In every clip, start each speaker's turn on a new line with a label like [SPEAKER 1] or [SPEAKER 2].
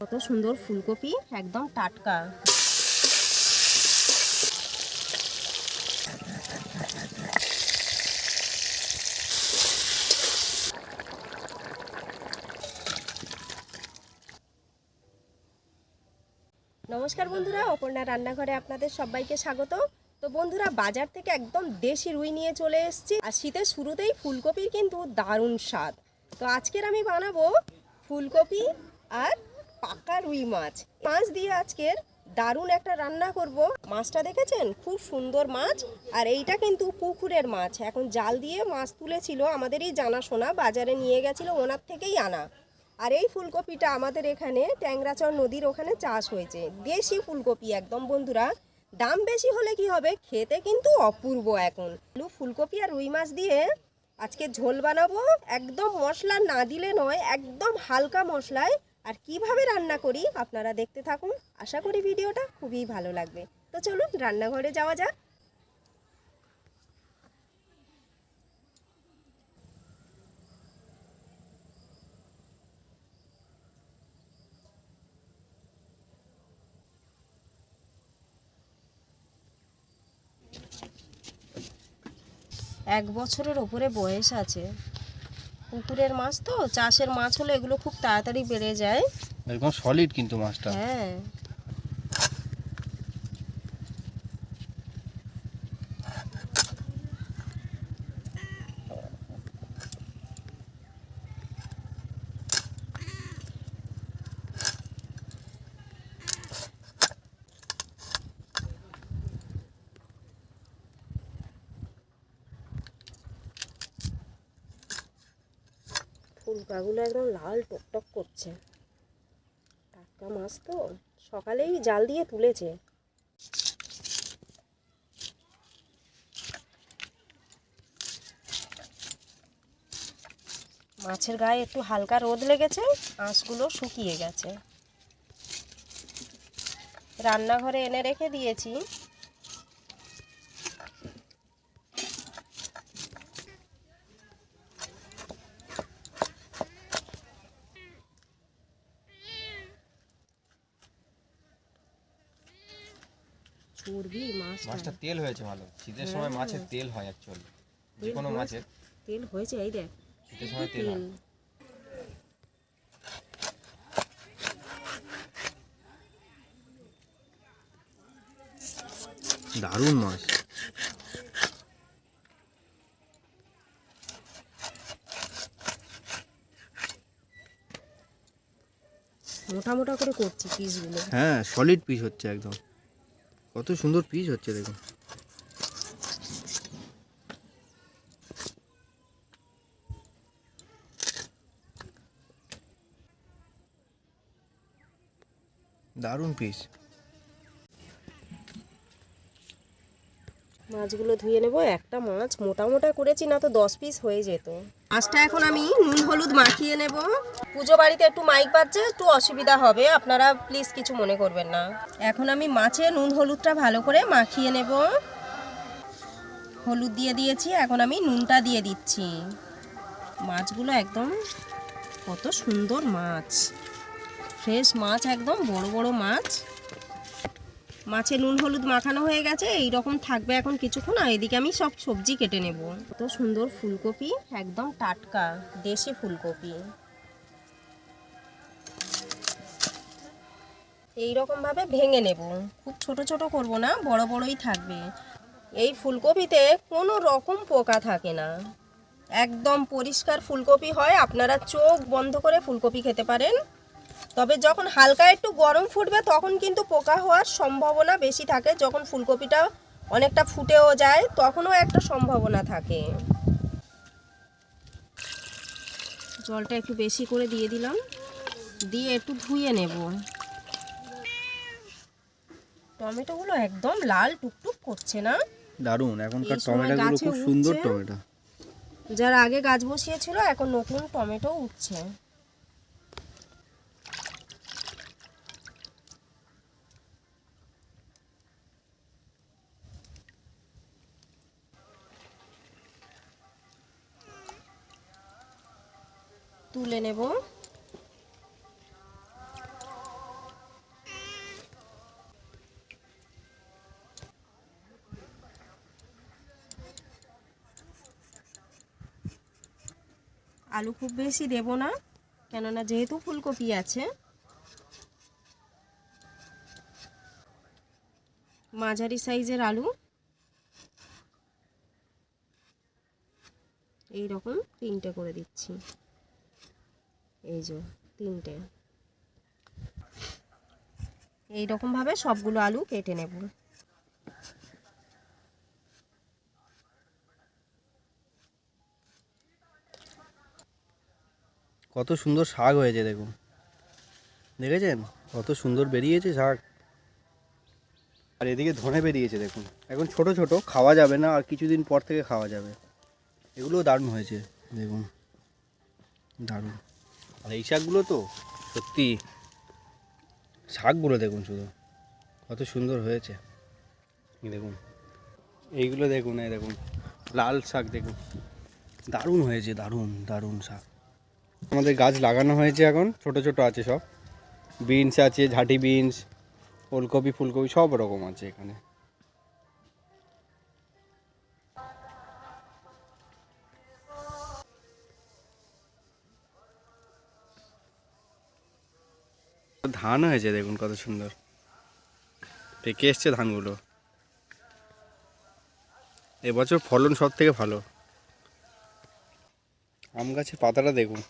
[SPEAKER 1] কত সুন্দর ফুলকপি, একদম টাটকা। নমস্কার বন্ধুরা, অপর্ণা রান্নাঘরে আপনাদের সবাইকে স্বাগত। তো বন্ধুরা, বাজার থেকে একদম দেশি রুই নিয়ে চলে এসেছি। আর শীতের শুরুতেই ফুলকপির কিন্তু দারুণ স্বাদ। তো আজকের আমি বানাবো ফুলকপি আর পাকা রুই মাছ। মাছ দিয়ে আজকের দারুণ একটা রান্না করব। মাছটা দেখেছেন? খুব সুন্দর মাছ। আর এইটা কিন্তু পুকুরের মাছ। এখন জাল দিয়ে মাছ তুলেছিল আমাদের আমাদেরই জানাশোনা। বাজারে নিয়ে গেছিল ওনার থেকেই আনা। আর এই ফুলকপিটা আমাদের এখানে ট্যাংরাচর নদীর ওখানে চাষ হয়েছে। দেশি ফুলকপি একদম বন্ধুরা। দাম বেশি হলে কি হবে? খেতে কিন্তু অপূর্ব এখন। আলু, ফুলকপি আর রুই মাছ দিয়ে আজকে ঝোল বানাবো। একদম মশলা না দিলে নয়, একদম হালকা মশলায় আর কীভাবে রান্না করি আপনারা দেখতে থাকুন। আশা করি ভিডিওটা খুবই ভালো লাগবে। তো চলুন, রান্নাঘরে যাওয়া যাক। এক বছরের ওপরে বয়স আছে। পুকুরের মাছ তো চাষের মাছ হলে এগুলো খুব তাড়াতাড়ি বেড়ে যায়।
[SPEAKER 2] একদম সলিড কিন্তু মাছটা।
[SPEAKER 1] হ্যাঁ। ফুলকাগুলো একদম লাল টকটক করছে। টাটকা মাছ তো, সকালেই জাল দিয়ে তুলেছে। মাছের গায়ে একটু হালকা রোদ লেগেছে আঁশগুলো শুকিয়ে গেছে। রান্নাঘরে এনে রেখে দিয়েছি। চর্বি মাছটা।
[SPEAKER 2] মাছটা তেল হয়েছে ভালো। শীতের সময় মাছের তেল হয় অ্যাকচুয়ালি যে কোনো মাছের।
[SPEAKER 1] তেল হয়েছে এই দেখ।
[SPEAKER 2] শীতের সময় তেল হয়। দারুণ মাছ।
[SPEAKER 1] মোটা মোটা করে করছি পিসগুলো
[SPEAKER 2] হ্যাঁ সলিড পিস হচ্ছে একদম। কত সুন্দর পিস হচ্ছে দেখুন। দারুণ পিস
[SPEAKER 1] মাছগুলো ধুয়ে নেব। একটা মাছ মোটা মোটা করেছি না তো দশ পিস হয়ে যেত। মাছটা এখন আমি নুন হলুদ মাখিয়ে নেব। পুজো বাড়িতে একটু মাইক বাজছে একটু অসুবিধা হবে আপনারা প্লিজ কিছু মনে করবেন না। এখন আমি মাছে নুন হলুদটা ভালো করে মাখিয়ে নেব। হলুদ দিয়ে দিয়েছি এখন আমি নুনটা দিয়ে দিচ্ছি। মাছগুলো একদম কত সুন্দর মাছ। ফ্রেশ মাছ একদম বড় বড় মাছ। মাছে নুন, হলুদ মাখানো হয়ে গেছে এই রকম থাকবে এখন কিছুক্ষণ, আর এদিকে আমি সব সবজি কেটে নেব। তো সুন্দর ফুলকপি, একদম টাটকা, দেশি ফুলকপি। এই রকম ভাবে ভেঙে নেব। খুব ছোট ছোট করব না, বড় বড়ই থাকবে। এই ফুলকপিতে কোনো রকম পোকা থাকে না। একদম পরিষ্কার ফুলকপি হয়, আপনারা চোখ বন্ধ করে ফুলকপি খেতে পারেন। তবে যখন হালকা একটু গরম ফুটবে তখন কিন্তু পোকা হওয়ার সম্ভাবনা বেশি থাকে। যখন ফুলকপিটা অনেকটা ফুটেও যায় তখনও একটা সম্ভাবনা থাকে। জলটা একটু বেশি করে দিয়ে দিলাম। দিয়ে একটু ধুয়ে নেব। টমেটোগুলো একদম লাল টুকটুক করছে না?
[SPEAKER 2] দারুণ এখনকার টমেটোগুলো খুব সুন্দর টমেটো।
[SPEAKER 1] যার আগে গাছ বসিয়েছিল এখন নতুন টমেটো উঠছে। তুলে নেব। আলু খুব বেশি দেব না, কেননা যেহেতু ফুলকপি আছে। মাঝারি সাইজের আলু। এই রকম তিনটে করে দিচ্ছি। এই যে তিনটে। এই রকম ভাবে সবগুলো আলু কেটে নেব।
[SPEAKER 2] কত সুন্দর শাক হয়েছে দেখুন। দেখেছেন? কত সুন্দর বেরিয়েছে শাক। আর এদিকে ধনে বেরিয়েছে দেখুন। এখন ছোট ছোট, খাওয়া যাবে না আর কিছুদিন পর থেকে খাওয়া যাবে। এগুলোও দারুণ হয়েছে, দেখুন। দারুণ। আর এই শাকগুলো তো সত্যি শাকগুলো দেখুন শুধু, কত সুন্দর হয়েছে। দেখুন, এইগুলো দেখুন, এই দেখুন, লাল শাক দেখুন। দারুণ হয়েছে, দারুণ দারুণ শাক। আমাদের গাছ লাগানো হয়েছে এখন, ছোট ছোট আছে সব। বিনস আছে, ঝাঁটি বিনস, ওলকপি, ফুলকপি, সব রকম আছে এখানে। ধান হয়েছে, দেখুন কত সুন্দর। পেকে এসছে ধানগুলো। এবছর ফলন সব থেকে ভালো। আম গাছের পাতাটা দেখুন,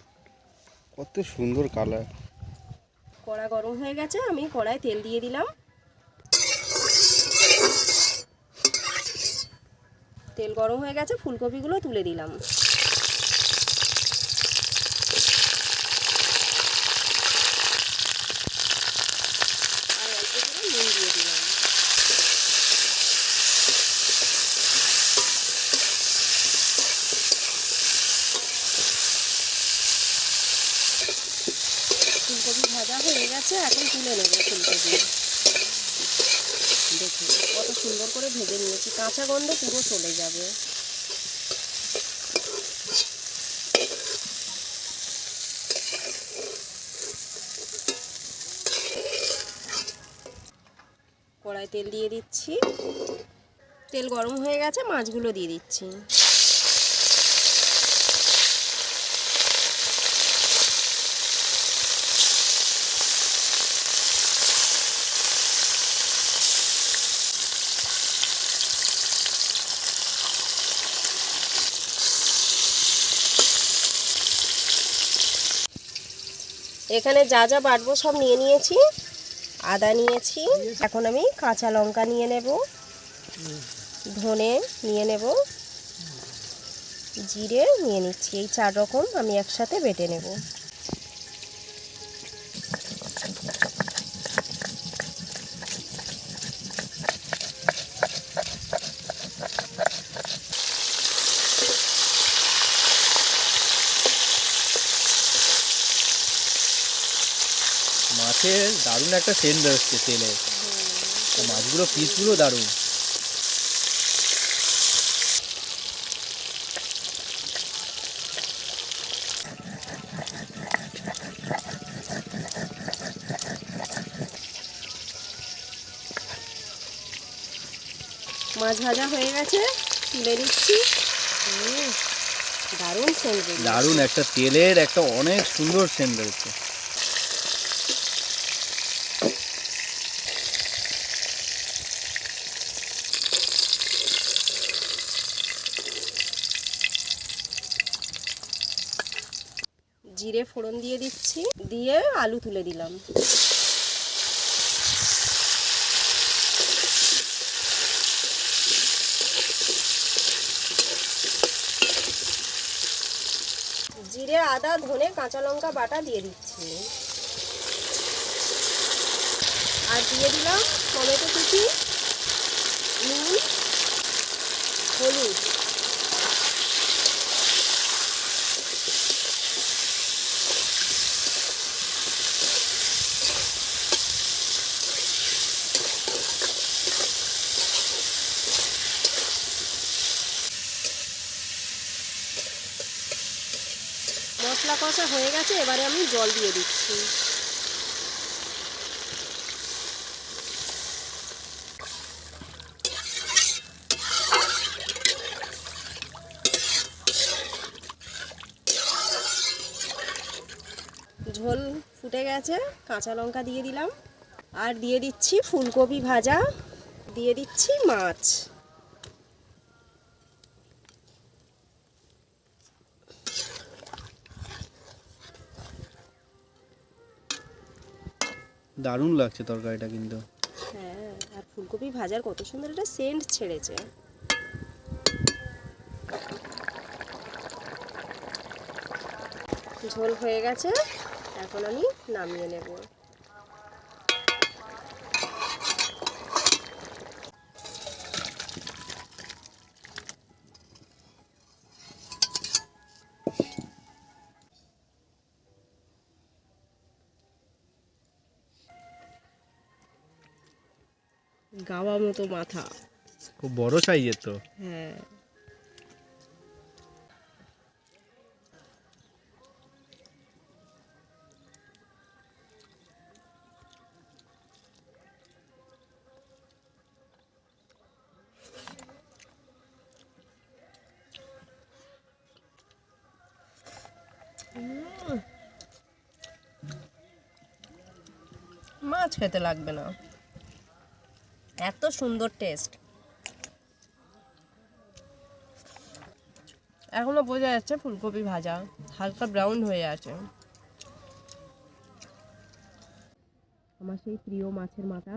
[SPEAKER 2] কত সুন্দর কালার।
[SPEAKER 1] কড়া গরম হয়ে গেছে, আমি কড়ায় তেল দিয়ে দিলাম। তেল গরম হয়ে গেছে, ফুলকপিগুলো তুলে দিলাম আর অল্প করে নুন দিয়ে দিলাম ফুলকপি ভাজা হয়ে গেছে, এখন তুলে নেব ফুলকপি। দেখুন, কত সুন্দর করে ভেজে নিয়েছি। কাঁচা গন্ধ পুরো চলে যাবে। কড়াই তেল দিয়ে দিচ্ছি। তেল গরম হয়ে গেছে, মাছগুলো দিয়ে দিচ্ছি। এখানে যা যা বাটবো সব নিয়ে নিয়েছি, আদা নিয়েছি, এখন আমি কাঁচা লঙ্কা নিয়ে নেব, ধনে নিয়ে নেব, জিরে নিয়ে নিচ্ছি, এই চার রকম আমি একসাথে বেটে নেব।
[SPEAKER 2] মাছের দারুণ একটা সেন্ট বেরোচ্ছে তেলে। মাছগুলো পিসগুলো দারুণ।
[SPEAKER 1] মাছ ভাজা হয়ে গেছে উম, দারুণ সেন্ট
[SPEAKER 2] দারুণ একটা তেলের একটা অনেক সুন্দর সেন্ট বেরোচ্ছে
[SPEAKER 1] জিরে ফোড়ন দিয়ে দিচ্ছি। দিয়ে আলু তুলে দিলাম। জিরে, আদা, ধনে, কাঁচা লঙ্কা বাটা দিয়ে দিচ্ছি। আর দিয়ে দিলাম টমেটো কুচি, নুন হলুদ মশলা কষা হয়ে গেছে, এবারে আমি জল দিয়ে দিচ্ছি। ঝোল ফুটে গেছে, কাঁচা লঙ্কা দিয়ে দিলাম। আর দিয়ে দিচ্ছি ফুলকপি ভাজা, দিয়ে দিচ্ছি মাছ।
[SPEAKER 2] দারুণ লাগছে তরকারিটা কিন্তু।
[SPEAKER 1] হ্যাঁ আর ফুলকপি ভাজার কত সুন্দর একটা সেন্ট ছেড়েছে। ঝোল হয়ে গেছে, এখন আমি নামিয়ে নেব। গাওয়া মতো মাথা।
[SPEAKER 2] খুব বড় সাইজের তো।
[SPEAKER 1] হ্যাঁ। মাছ খেতে লাগবে না। এত সুন্দর টেস্ট। এখনও বোঝা যাচ্ছে ফুলকপি ভাজা হালকা ব্রাউন হয়ে আছে। আমার সেই প্রিয় মাছের মাথা।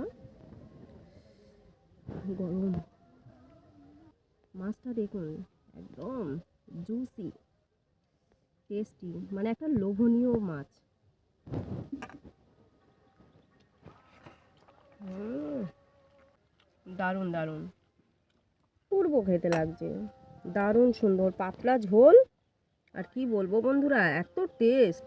[SPEAKER 1] গরম। মাছটা দেখুন একদম জুসি টেস্টি মানে একটা লোভনীয় মাছ। হুম, দারুণ দারুণ। পূর্ব খেতে লাগছে। দারুণ সুন্দর, পাতলা ঝোল। আর কি বলব বন্ধুরা, এত টেস্ট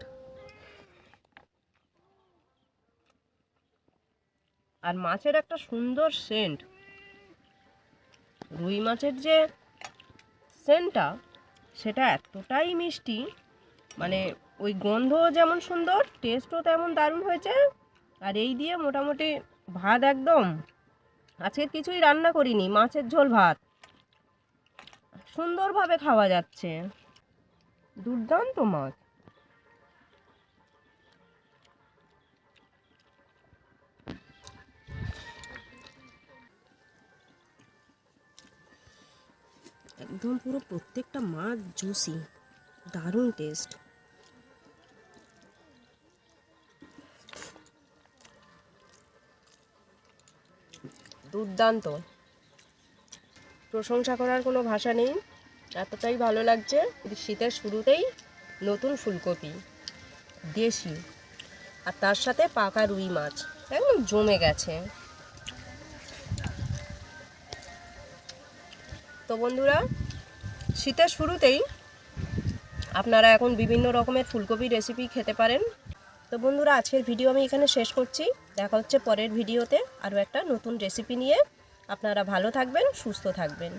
[SPEAKER 1] আর মাছের একটা সুন্দর সেন্ট রুই মাছের যে সেন্টটা সেটা এতটাই মিষ্টি। মানে ওই গন্ধ যেমন সুন্দর টেস্টও তেমন দারুণ হয়েছে। আর এই দিয়ে মোটামুটি ভাত একদম আজকে কিছুই রান্না করিনি, মাছের ঝোল ভাত। সুন্দরভাবে খাওয়া যাচ্ছে। দুর্দান্ত মাছ। একদম পুরো প্রত্যেকটা মাছ জুসি দারুণ টেস্ট দুর্দান্ত। প্রশংসা করার কোনো ভাষা নেই। এতটাই ভালো লাগছে শীতের শুরুতেই নতুন ফুলকপি, দেশি, আর তার সাথে পাকা রুই মাছ, একদম জমে গেছে। তো বন্ধুরা, শীতের শুরুতেই আপনারা এখন বিভিন্ন রকমের ফুলকপি রেসিপি খেতে পারেন। তো বন্ধুরা, আজকের ভিডিও আমি এখানে শেষ করছি। দেখা হচ্ছে পরের ভিডিওতে। আরও একটা নতুন রেসিপি নিয়ে। আপনারা ভালো থাকবেন, সুস্থ থাকবেন।